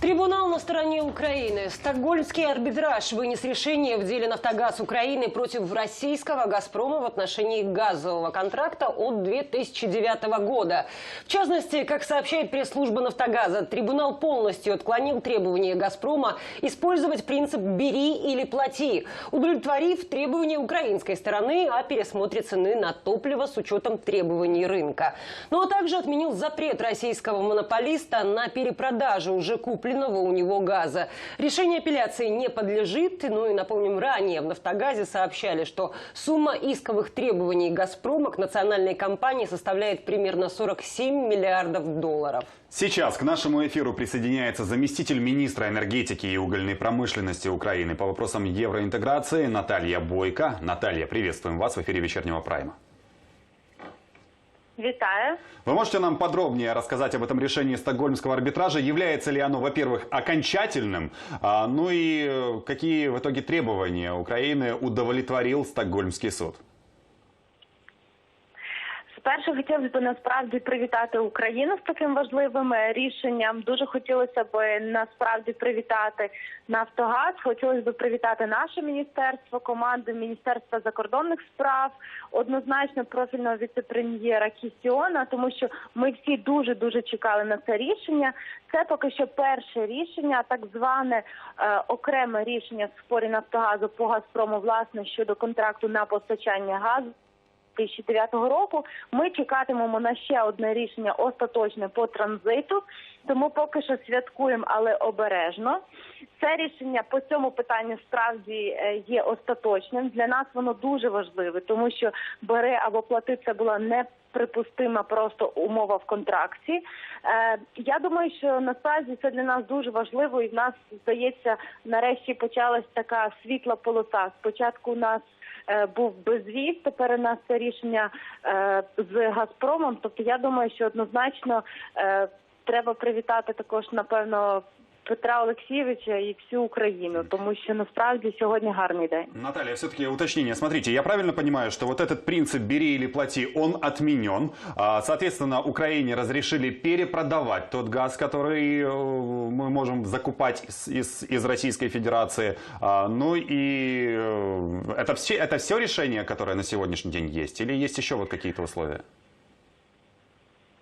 Трибунал на стороне Украины. Стокгольмский арбитраж вынес решение в деле «Нафтогаз Украины» против российского «Газпрома» в отношении газового контракта от 2009 года. В частности, как сообщает пресс-служба «Нафтогаза», трибунал полностью отклонил требования «Газпрома» использовать принцип «бери или плати», удовлетворив требования украинской стороны о пересмотре цены на топливо с учетом требований рынка. Ну а также отменил запрет российского монополиста на перепродажу уже купленного у него газа. Решение апелляции не подлежит. Ну и напомним, ранее в «Нафтогазе» сообщали, что сумма исковых требований «Газпрома» к национальной компании составляет примерно 47 миллиардов долларов. Сейчас к нашему эфиру присоединяется заместитель министра энергетики и угольной промышленности Украины по вопросам евроинтеграции Наталья Бойко. Наталья, приветствуем вас в эфире вечернего прайма. Вітаю. Вы можете нам подробнее рассказать об этом решении стокгольмского арбитража? Является ли оно, во-первых, окончательным? А, ну и э, какие в итоге требования Украины удовлетворил стокгольмский суд? Спершу хотілося б насправді привітати Україну з таким важливим е, рішенням. Дуже хотілося б насправді привітати Нафтогаз. Хотілося б привітати наше міністерство, команду Міністерства закордонних справ, однозначно профільного віцепрем'єра Кістіона, тому що ми всі дуже дуже чекали на це рішення. Це поки що перше рішення, так зване е, окреме рішення в спорі Нафтогазу по Газпрому, власне щодо контракту на постачання газу. 2009 року ми чекатимемо на ще одне рішення остаточне по транзиту. Тому поки що святкуємо, але обережно. Це рішення по цьому питанню справді е, є остаточним. Для нас воно дуже важливе, тому що бери або плати це була неприпустима просто умова в контракті. Е, я думаю, що насправді це для нас дуже важливо, і в нас здається, нарешті почалась така світла полоса. Спочатку у нас е, був безвіз, тепер у нас це рішення е, з Газпромом. Тобто, я думаю, що однозначно е, треба привітати також, напевно, Петра Олексійовича і всю Україну, тому що насправді сьогодні гарний день. Наталья, все-таки уточнение. Смотрите, я правильно понимаю, что вот этот принцип «бери или плати», он отменен. А, Соответственно, Украине разрешили перепродавать тот газ, который э, мы можем закупать из, из, из Российской Федерации. А, Ну и э, это все, это все решение, которое на сегодняшний день есть? Или есть еще вот какие-то условия?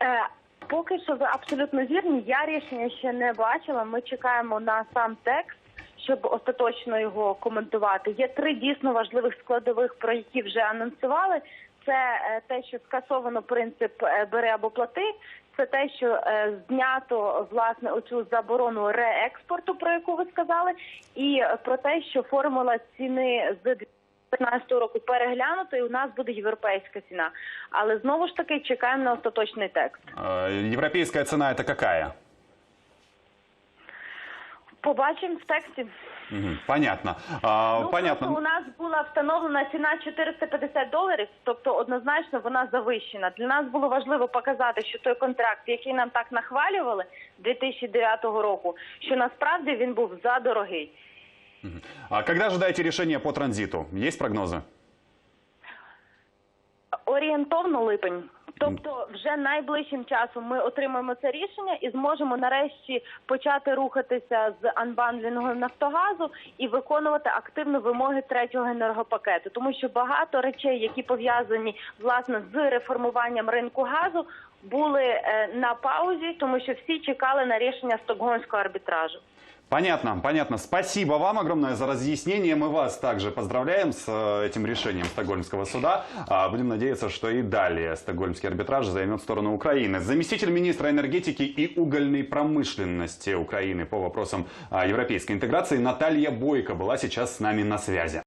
Е, Поки що ви абсолютно вірні. Я рішення ще не бачила. Ми чекаємо на сам текст, щоб остаточно його коментувати. Є три дійсно важливих складових, про які вже анонсували. Це е, те, що скасовано принцип е, бери або плати. Це те, що е, знято власне оцю заборону реекспорту, про яку ви сказали, і про те, що формула ціни з 2015 року переглянуто, і у нас буде європейська ціна. Але знову ж таки чекаємо на остаточний текст. Э, Европейская цена это какая? Побачимо в тексті. Понятно. А, Ну, Понятно. у нас була встановлена ціна 450 доларів, тобто однозначно вона завищена. Для нас було важливо показати, що той контракт, який нам так нахвалювали 2009 року, що насправді він був задорогий. А когда ожидаете решения по транзиту? Есть прогнозы? Орієнтовно липень. Тобто, вже найближчим часом ми отримаємо це рішення і зможемо нарешті почати рухатися з анбандлінгу Нафтогазу і виконувати активно вимоги третього енергопакету, тому що багато речей, які пов'язані власне з реформуванням ринку газу, були е, на паузі, тому що всі чекали на рішення стокгольмського арбітражу. Понятно, понятно. Спасибо вам огромное за разъяснение. Мы вас также поздравляем с э, этим решением Стокгольмского суда. А, Будем надеяться, что и далее Стокгольмский арбитраж займет сторону Украины. Заместитель министра энергетики и угольной промышленности Украины по вопросам а, европейской интеграции Наталья Бойко была сейчас с нами на связи.